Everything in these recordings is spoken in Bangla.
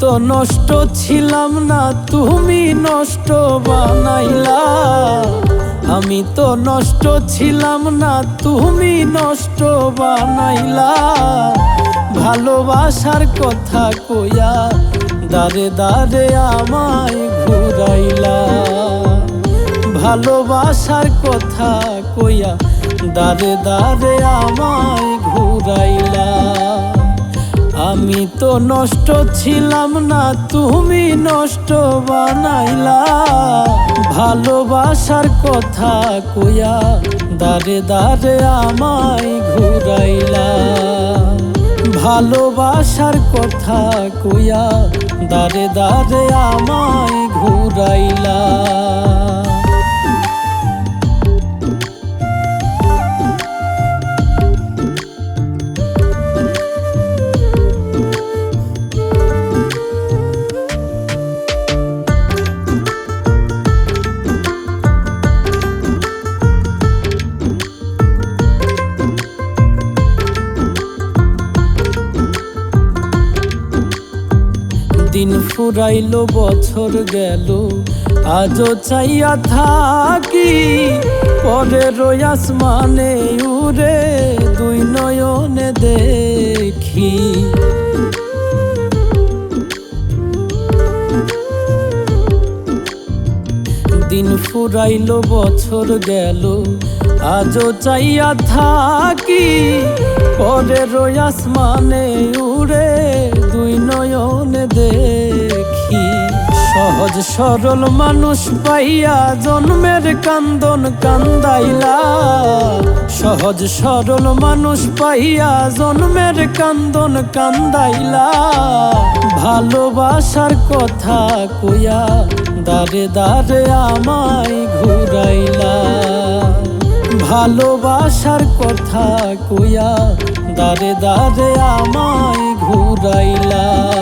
তো নষ্ট ছিলাম না, তুমি নষ্ট বানাইলা। আমি তো নষ্ট ছিলাম না, তুমি নষ্ট বানাইলা। ভালোবাসার কথা কইয়া দারে দারে আমায় ঘুরাইলা। ভালোবাসার কথা কইয়া দারে দারে আমায় ঘুরাইলা। আমি তো নষ্ট ছিলাম না, তুমি নষ্ট বানাইলা। ভালোবাসার কথা কইয়া দারে দারে আমায় ঘুরাইলা। ভালোবাসার কথা কইয়া দারে দারে আমায় ঘুরাইলা। দিন ফুরাইলো, বছর গেল। আজও চাইয়া থাকি পরে রয়াস মানে উড়ে দুই নয়নে দেখি। দিন ফুরাইলো, বছর গেল। আজও চাইয়া থাকি পরে রয়াস মানে উড়ে নয়নে দেখি। সহজ সরল মানুষ পাইয়া জন্মের কান্দন কান্দাইলা। সহজ সরল মানুষ পাইয়া জন্মের কান্দন কান্দাইলা। ভালোবাসার কথা কইয়া দারে দারে আমায় ঘুরাইলা। ভালোবাসার কথা কইয়া দারে দারে আমায় ঘুরাইলা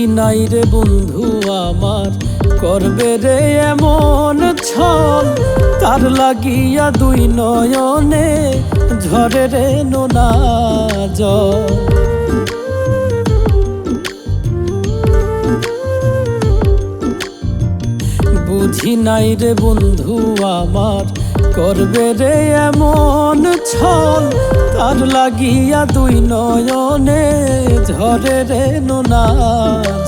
বুঝি নাই রে বন্ধু আমার। করবে রে এমন ছল, তার লাগিয়া দুই নয়নে ঝরে রে নোনা জল। নাই রে বন্ধু আমার। করবে রে এমন ছল, তার লাগিয়া দুই নয়নে ঝরে রে নোনা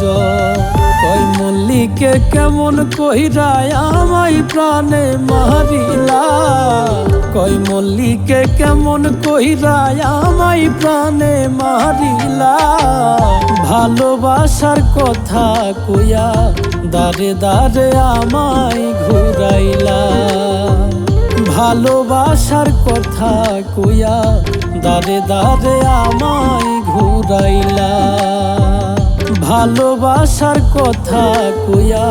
জল। মল্লিকে কেমন কহিরায় আমায় প্রাণে মারিলা মল্লিকে কেমন কইরায় আমায় প্রাণে মারিলা? ভালোবাসার কথা কইয়া দারে দারে আমায় ঘুরাইলা। ভালোবাসার কথা কইয়া দারে দারে আমায় ঘুরাইলা। ভালোবাসার কথা কইয়া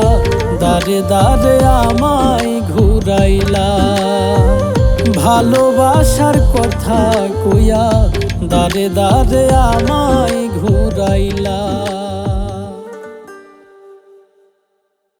দারে দারে আমায় ঘুরাইলা। ভালোবাসার কথা কইয়া দারে দারে আমায় ঘুরাইলা।